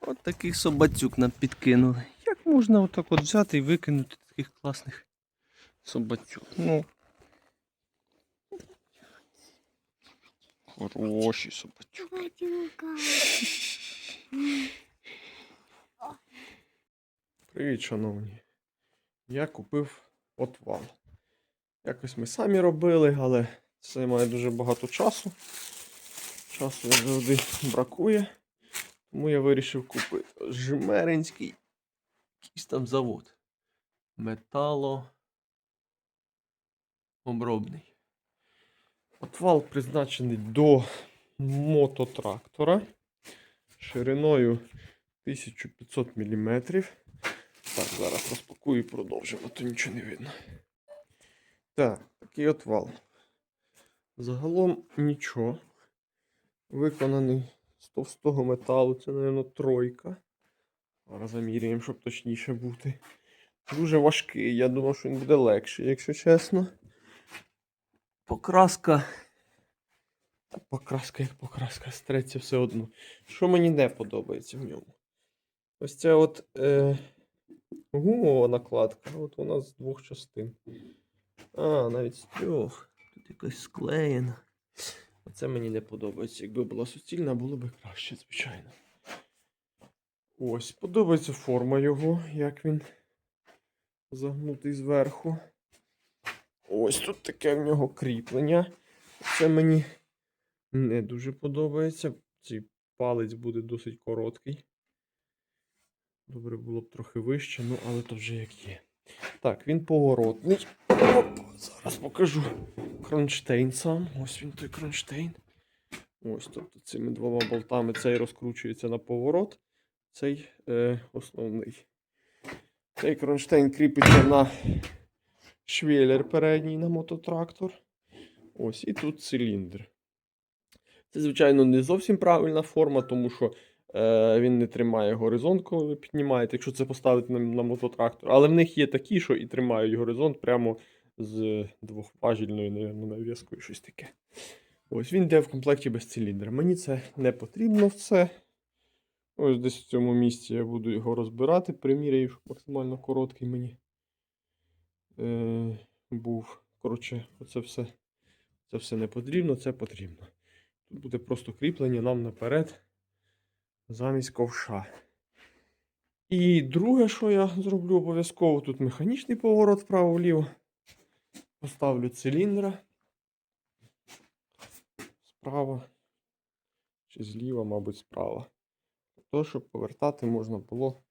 От таких собацюк нам підкинули. Як можна отак от взяти і викинути таких класних собацюк? Ну. Хороші собацюк. Привіт, шановні. Я купив отвал. Якось ми самі робили, але це має дуже багато часу. Часу завжди бракує. Тому я вирішив купити жмеринський якийсь там завод. Метало. Обробний. Отвал призначений до мототрактора шириною 1500 мм. Так, зараз розпакую і продовжимо, то нічого не видно. Так, такий от вал. Загалом нічого. Виконаний з товстого металу, це, мабуть, тройка. Зараз заміряємо, щоб точніше бути. Дуже важкий. Я думав, що він буде легший, якщо чесно. Покраска. Покраска як покраска, стреться все одно. Що мені не подобається в ньому? Ось ця от. Е... Гумова накладка, от вона з двох частин. А, навіть з трьох. Тут якась склеєна. Оце мені не подобається. Якби була суцільна, було б краще, звичайно. Ось, подобається форма його, як він загнутий зверху. Ось тут таке в нього кріплення. Це мені не дуже подобається. Цей палець буде досить короткий. Добре було б трохи вище, ну але то вже як є. Так, він поворотний. Оп, зараз покажу кронштейн сам. Ось він той кронштейн. Ось, тобто цими двома болтами цей розкручується на поворот, цей е, основний. Цей кронштейн кріпиться на швеллер передній на мототрактор. Ось, і тут циліндр. Це, звичайно, не зовсім правильна форма, тому що він не тримає горизонт, коли ви піднімаєте, якщо це поставити на, на мототрактор. Але в них є такі, що і тримають горизонт прямо з двохважільною, нав'язкою, щось таке. Ось він йде в комплекті без циліндра. Мені це не потрібно все. Ось десь в цьому місці я буду його розбирати, приміряю, щоб максимально короткий мені е, був. Коротше, оце все, це все не потрібно, це потрібно. Тут буде просто кріплення нам наперед замість ковша. І друге, що я зроблю обов'язково, тут механічний поворот вправо-вліво. Поставлю циліндра. Справа. Чи зліва, мабуть, справа. Того, щоб повертати можна було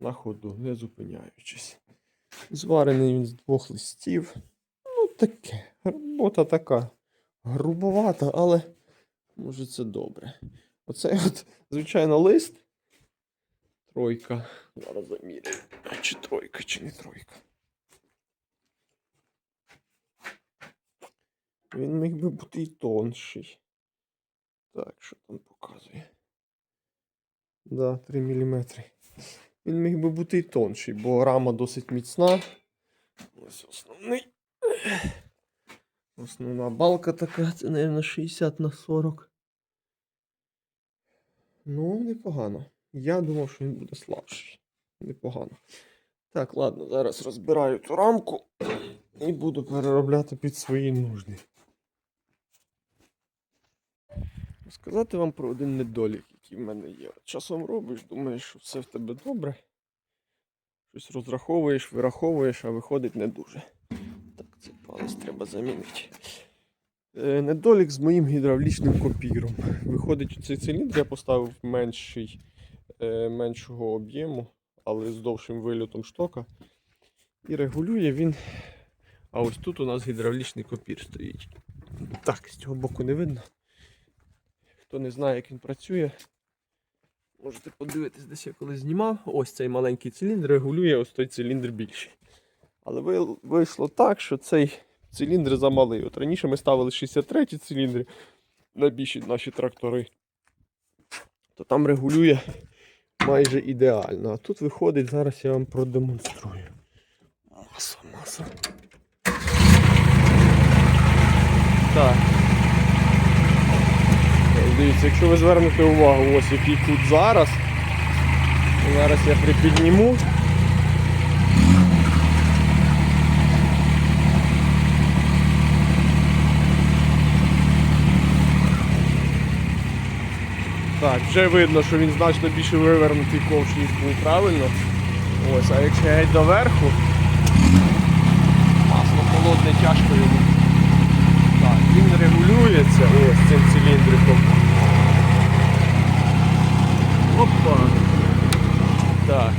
на ходу, не зупиняючись. Зварений він з двох листів. Ну, таке. Робота така грубовата, але може це добре. Оцей от, звичайно, лист. Тройка. Зараз заміряю. Чи тройка, чи не тройка. Він міг би бути і тонший. Так, що там показує? Да, 3 мм. Він міг би бути і тонший, бо рама досить міцна. Ось основний. Основна балка така, це, мабуть, 60 на 40. Ну, непогано. Я думав, що він буде слабший. Непогано. Так, ладно, зараз розбираю ту рамку і буду переробляти під свої нужди. Сказати вам про один недолік, який в мене є. Часом робиш, думаєш, що все в тебе добре. Щось розраховуєш, вираховуєш, а виходить не дуже. Так, цей палець треба замінити. Е, Недолік з моїм гідравлічним копіром. Виходить, цей циліндр я поставив менший, е, меншого об'єму, але з довшим вильотом штока. І регулює він. А ось тут у нас гідравлічний копір стоїть. Так, з цього боку не видно. Хто не знає, як він працює, можете подивитись, десь я колись знімав. Ось цей маленький циліндр регулює ось той циліндр більший. Але вийшло так, що цей циліндр замалий. От раніше ми ставили 63 циліндри на більші наші трактори, то там регулює майже ідеально. А тут виходить, зараз я вам продемонструю. Маса, маса. Так. дивіться, якщо ви звернете увагу, ось який кут зараз. Зараз я припідніму. Так, вже видно, що він значно більше вивернутий ковш, ніж був правильно. Ось, а якщо геть доверху, масло холодне тяжко йому. Так, він регулюється ось цим циліндриком. Опа. Так.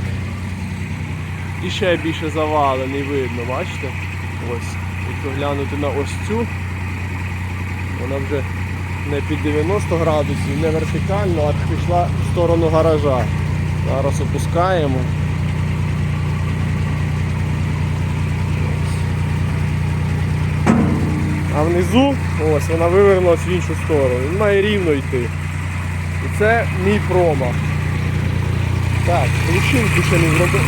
І ще більше завалений видно, бачите? Ось. Якщо глянути на ось цю, вона вже не під 90 градусів, не вертикально, а пішла в сторону гаража. Зараз опускаємо. А внизу ось вона вивернулась в іншу сторону. Він має рівно йти. І це мій промах. Так, лучинку ще не зробив.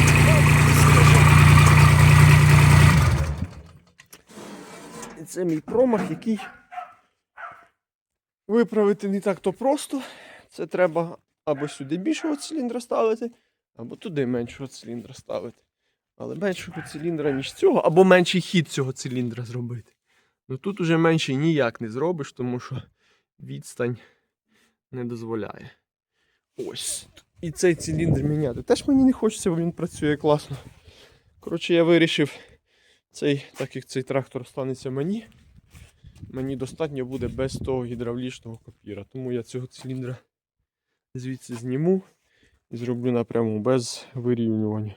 І це мій промах, який виправити не так то просто. Це треба або сюди більшого циліндра ставити, або туди меншого циліндра ставити. Але меншого циліндра, ніж цього, або менший хід цього циліндра зробити. Ну тут уже менше ніяк не зробиш, тому що відстань не дозволяє. Ось. І цей циліндр міняти. Теж мені не хочеться, бо він працює класно. Коротше, я вирішив, цей, так як цей трактор станеться мені, мені достатньо буде без того гідравлічного копіра. Тому я цього циліндра звідси зніму і зроблю напряму без вирівнювання.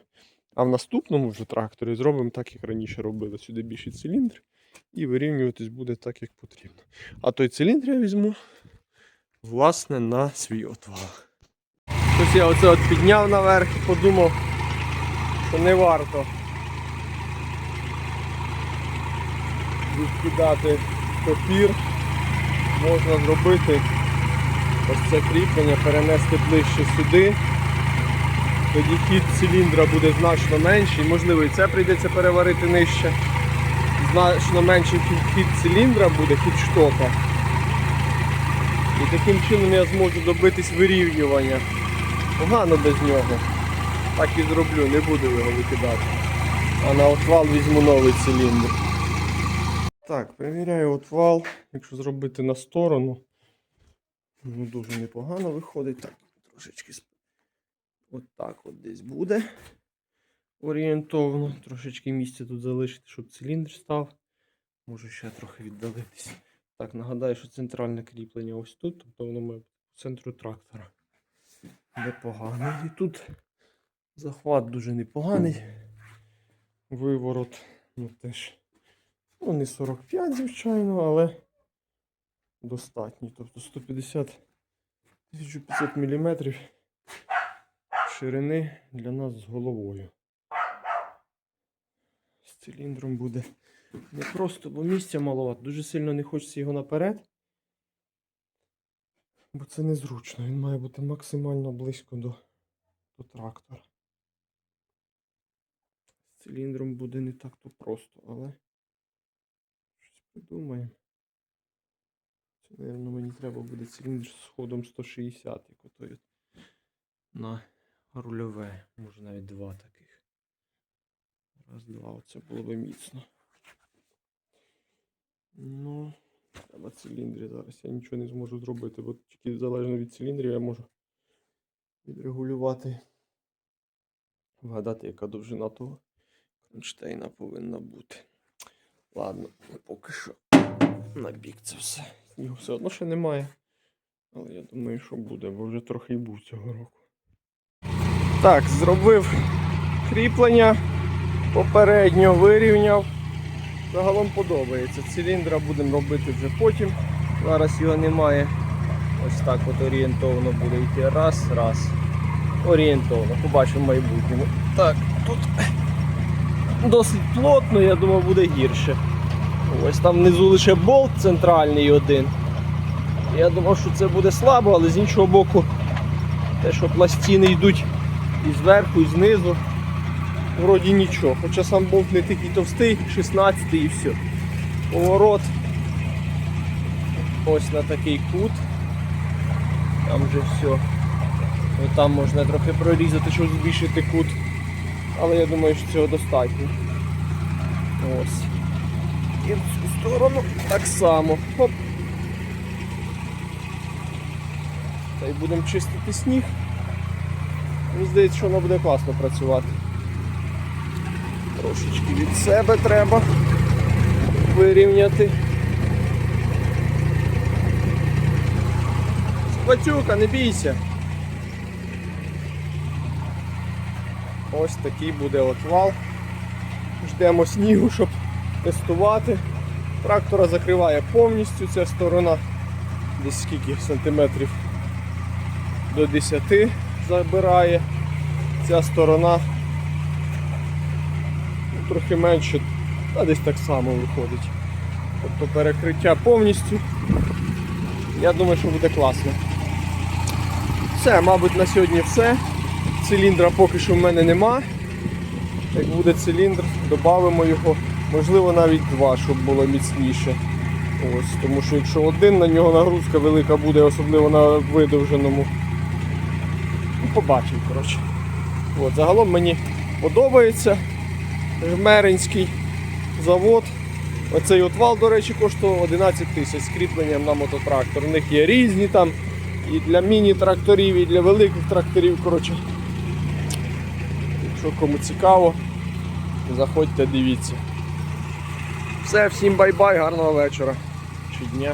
А в наступному вже тракторі зробимо так, як раніше робили. Сюди більший циліндр і вирівнюватись буде так, як потрібно. А той циліндр я візьму, власне, на свій отвал. Ось я оце от підняв наверх і подумав, що не варто відкидати папір. Можна зробити ось це кріплення, перенести ближче сюди. Тоді хід циліндра буде значно менший. Можливо, і це прийдеться переварити нижче. Значно менший хід, циліндра буде, хід штока. І таким чином я зможу добитись вирівнювання. Погано без нього. Так і зроблю, не буду його викидати. А на отвал візьму новий циліндр. Так, перевіряю отвал. Якщо зробити на сторону, ну дуже непогано виходить. Так, трошечки от от десь буде орієнтовно. Трошечки місця тут залишити, щоб циліндр став. Можу ще трохи віддалитись. Так, нагадаю, що центральне кріплення ось тут, тобто воно має по центру трактора. Непогано. І тут захват дуже непоганий. Виворот, ну теж. Ну, не 45, звичайно, але достатній. Тобто 150 1500 мм ширини для нас з головою. З циліндром буде не просто, бо місця маловато. Дуже сильно не хочеться його наперед. Бо це незручно. Він має бути максимально близько до, до трактора. З циліндром буде не так то просто, але придумаємо. Це, мабуть, мені треба буде циліндр з ходом 160, як отой от на рульове. Може навіть два таких. Раз, два, оце було би міцно. Ну, треба циліндри зараз. Я нічого не зможу зробити, бо тільки залежно від циліндрів я можу відрегулювати. Вгадати, яка довжина того кронштейна повинна бути. Ладно, поки що на бік це все. Його все одно ще немає. Але я думаю, що буде, бо вже трохи й був цього року. Так, зробив кріплення. Попередньо вирівняв. Загалом подобається. Циліндра будемо робити вже потім. Зараз його немає. Ось так от орієнтовно буде йти. Раз, раз. Орієнтовно. Побачимо в майбутньому. Так, тут досить плотно, я думав, буде гірше. Ось там внизу лише болт центральний один. Я думав, що це буде слабо, але з іншого боку, те, що пластини йдуть і зверху, і знизу, вроді нічого. Хоча сам болт не такий товстий, 16 і все. Поворот ось на такий кут. Там вже все. Там можна трохи прорізати, щоб збільшити кут. Але я думаю, що цього достатньо. Ось. І в цю сторону так само. Хоп. Та й будемо чистити сніг. Мені здається, що воно буде класно працювати. Трошечки від себе треба вирівняти. Батюка, не бійся. Ось такий буде отвал. Ждемо снігу, щоб тестувати. Трактора закриває повністю ця сторона. Десь скільки сантиметрів до 10 забирає. Ця сторона ну, трохи менше, а десь так само виходить. Тобто перекриття повністю. Я думаю, що буде класно. Все, мабуть, на сьогодні все. Циліндра поки що в мене нема. Як буде циліндр, додамо його. Можливо, навіть два, щоб було міцніше. Ось, тому що якщо один, на нього нагрузка велика буде, особливо на видовженому. Ну, побачимо, коротше. От, загалом мені подобається. Жмеринський завод. Оцей отвал, до речі, коштував 11 тисяч з кріпленням на мототрактор. У них є різні там і для міні-тракторів, і для великих тракторів. Коротше. Якщо кому цікаво, заходьте, дивіться. Все, всім бай-бай, гарного вечора чи дня.